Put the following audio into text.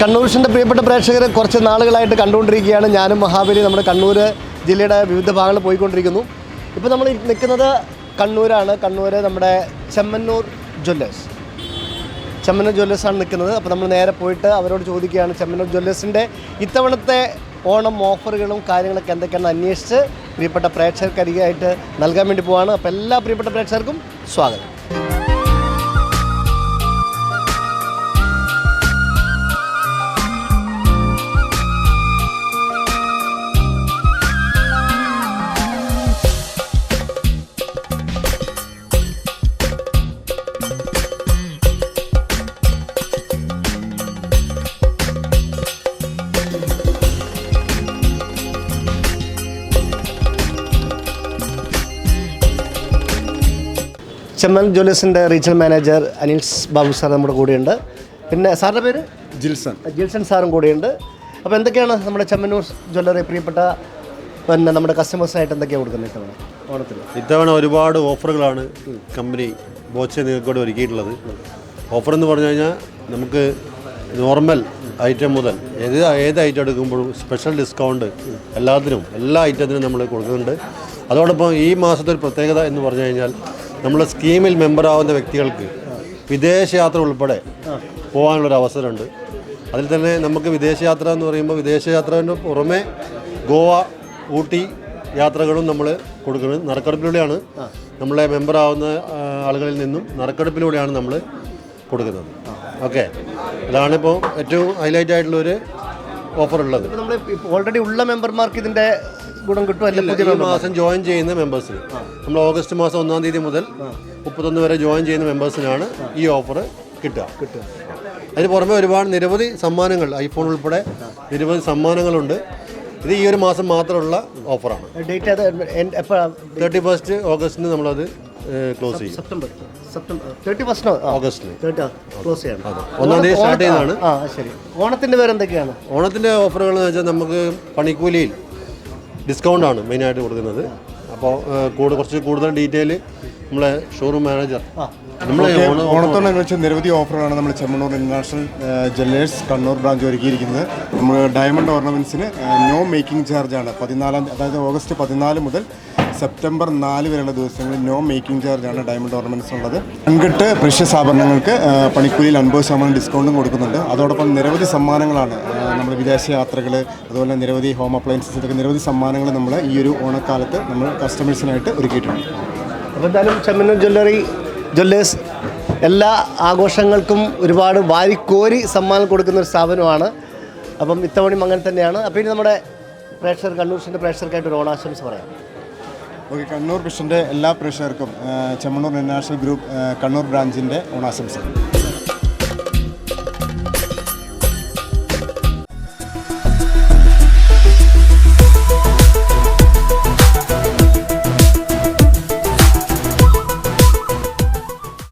കണ്ണൂരിന്റെ പ്രിയപ്പെട്ട പ്രേക്ഷകരെ കുറച്ച് നാളുകളായിട്ട് കണ്ടുകൊണ്ടിരിക്കുകയാണ്. ഞാനും മഹാബലി നമ്മുടെ കണ്ണൂർ ജില്ലയുടെ വിവിധ ഭാഗങ്ങളിൽ പോയിക്കൊണ്ടിരിക്കുന്നു. ഇപ്പോൾ നമ്മൾ നിൽക്കുന്നത് കണ്ണൂരാണ്. കണ്ണൂർ നമ്മുടെ ചെമ്മന്നൂർ ജ്വല്ലേഴ്സ്. ചെമ്മന്നൂർ ജ്വല്ലേഴ്സാണ് നിൽക്കുന്നത്. അപ്പോൾ നമ്മൾ നേരെ പോയിട്ട് അവരോട് ചോദിക്കുകയാണ് ചെമ്മന്നൂർ ജ്വല്ലേഴ്സിന്റെ ഇത്തവണത്തെ ഓണം ഓഫറുകളും കാര്യങ്ങളൊക്കെ എന്തൊക്കെയാണ് അന്വേഷിച്ച് പ്രിയപ്പെട്ട പ്രേക്ഷകർക്കരികമായിട്ട് നൽകാൻ വേണ്ടി പോവാണ്. അപ്പോൾ എല്ലാ പ്രിയപ്പെട്ട പ്രേക്ഷകർക്കും സ്വാഗതം. Chemman ജ്വല്ലേഴ്സിന്റെ regional manager Anil Babu sir നമ്മുടെ കൂടെയുണ്ട്. പിന്നെ സാറിന്റെ പേര്? ജിൽസൺ. ജിൽസൺ സാറും കൂടെയുണ്ട്. അപ്പോൾ എന്തൊക്കെയാണ് നമ്മുടെ ചെമ്മന്നൂർ ജ്വല്ലറി പ്രിയപ്പെട്ട പിന്നെ നമ്മുടെ കസ്റ്റമേഴ്സിനായിട്ട് എന്തൊക്കെയാണ് കൊടുക്കുന്നത് ഇത്തവണ? ഓണത്തിന്. ഇത്തവണ ഒരുപാട് ഓഫറുകളാണ് കമ്പനി ബോച്ചെ നിങ്ങൾക്കൂടെ ഒരുക്കിയിട്ടുള്ളത്. ഓഫർ എന്ന് പറഞ്ഞു കഴിഞ്ഞാൽ നമുക്ക് നോർമൽ ഐറ്റം മുതൽ ഏത് ഏത് ഐറ്റം എടുക്കുമ്പോഴും സ്പെഷ്യൽ ഡിസ്കൗണ്ട് എല്ലാത്തിനും എല്ലാ ഐറ്റത്തിനും നമ്മൾ കൊടുക്കുന്നുണ്ട്. അതോടൊപ്പം ഈ മാസത്തെ ഒരു പ്രത്യേകത എന്ന് പറഞ്ഞു കഴിഞ്ഞാൽ നമ്മൾ സ്കീമിൽ മെമ്പറാവുന്ന വ്യക്തികൾക്ക് വിദേശയാത്ര ഉൾപ്പെടെ പോകാനുള്ളൊരു അവസരമുണ്ട്. അതിൽ തന്നെ നമുക്ക് വിദേശയാത്ര എന്ന് പറയുമ്പോൾ വിദേശയാത്രേന്റെ പുറമെ ഗോവ ഊട്ടി യാത്രകളും നമ്മൾ കൊടുക്കുന്നത് നറുക്കെടുപ്പിലൂടെയാണ് നമ്മളെ മെമ്പറാവുന്ന ആളുകളിൽ നിന്നും നറുക്കെടുപ്പിലൂടെയാണ് നമ്മൾ കൊടുക്കുന്നത്. ഓക്കെ. അതാണിപ്പോൾ ഏറ്റവും ഹൈലൈറ്റ് ആയിട്ടുള്ളൊരു ഓഫർ ഉള്ളത് നമ്മൾ ഓൾറെഡി ഉള്ള മെമ്പർമാർക്ക് ഇതിന്റെ ഗുണം കിട്ടും അല്ല പുതിയ ഈ മാസം ജോയിൻ ചെയ്യുന്ന മെമ്പേഴ്സിന് നമ്മൾ ഓഗസ്റ്റ് മാസം ഒന്നാം തീയതി മുതൽ മുപ്പത്തൊന്ന് വരെ ജോയിൻ ചെയ്യുന്ന മെമ്പേഴ്സിനാണ് ഈ ഓഫർ കിട്ടുക. കിട്ടുക. അതിന് പുറമെ ഒരുപാട് നിരവധി സമ്മാനങ്ങൾ ഐഫോൺ ഉൾപ്പെടെ നിരവധി സമ്മാനങ്ങളുണ്ട്. ഇത് ഈ ഒരു മാസം മാത്രമുള്ള ഓഫറാണ് ഡേറ്റ് അത് തേർട്ടി ഫസ്റ്റ് ഓഗസ്റ്റിന് നമ്മളത് ക്ലോസ് ചെയ്യും. സെപ്റ്റംബർ. സെപ്റ്റംബർ. തേർട്ടി ക്ലോസ് ചെയ്യണം. ഒന്നാം തീയതി സ്റ്റാർട്ട് ചെയ്യുന്നതാണ്. ആ ശരി. ഓണത്തിന്റെ പേര് എന്തൊക്കെയാണ് ഓണത്തിന്റെ ഓഫറുകൾ എന്ന് വെച്ചാൽ നമുക്ക് പണിക്കൂലിയിൽ ഡിസ്കൗണ്ടാണ് മെയിനായിട്ട് കൊടുക്കുന്നത്. അപ്പോൾ കൂടുതൽ കുറച്ച് കൂടുതൽ ഡീറ്റെയിൽ നമ്മളെ ഷോറൂം മാനേജർ നമ്മളെ ഓണ ഓണത്തോടനുബന്ധിച്ച് നിരവധി ഓഫറുകളാണ് നമ്മൾ Chemmanur international jewellers Kannur branch ഒരുക്കിയിരിക്കുന്നത്. നമ്മൾ ഡയമണ്ട് ഓർണമെന്റ്സിന് നോ മേക്കിംഗ് ചാർജാണ് പതിനാലാം അതായത് ഓഗസ്റ്റ് പതിനാല് മുതൽ സെപ്റ്റംബർ നാല് വരെയുള്ള ദിവസങ്ങളിൽ നോ മേക്കിംഗ് ചാർജാണ് ഡയമണ്ട് ഓർണമെന്റ്സ് ഉള്ളത്. പങ്കിട്ട് ആ, പണിക്കൂലിയിൽ അൻപത് ശതമാനം ഡിസ്കൗണ്ടും കൊടുക്കുന്നുണ്ട്. അതോടൊപ്പം നിരവധി സമ്മാനങ്ങളാണ് നമ്മൾ വിദേശ യാത്രകൾ അതുപോലെ നിരവധി ഹോം അപ്ലയൻസസ് ഇതൊക്കെ നിരവധി സമ്മാനങ്ങൾ നമ്മൾ ഈ ഒരു ഓണക്കാലത്ത് നമ്മൾ കസ്റ്റമേഴ്സിനായിട്ട് ഒരുക്കിയിട്ടുണ്ട്. അപ്പോൾ എന്തായാലും ചെമ്മന്നൂർ ജ്വല്ലറി ജ്വല്ലേഴ്സ് എല്ലാ ആഘോഷങ്ങൾക്കും ഒരുപാട് വാരിക്കോരി സമ്മാനം കൊടുക്കുന്ന ഒരു സ്ഥാപനമാണ്. അപ്പം ഇത്തവണയും അങ്ങനെ തന്നെയാണ്. അപ്പോൾ ഇനി നമ്മുടെ പ്രേക്ഷകർ കണ്ണൂർ പ്രേക്ഷകർക്കായിട്ട് ഒരു ഓണാശംസ പറയാം. ഓക്കെ കണ്ണൂർ വിഷന്റെ എല്ലാ പ്രേക്ഷകർക്കും ചെമ്മണ്ണൂർ ഇന്റർനാഷണൽ ഗ്രൂപ്പ് കണ്ണൂർ ബ്രാഞ്ചിന്റെ ഓണാശംസകൾ.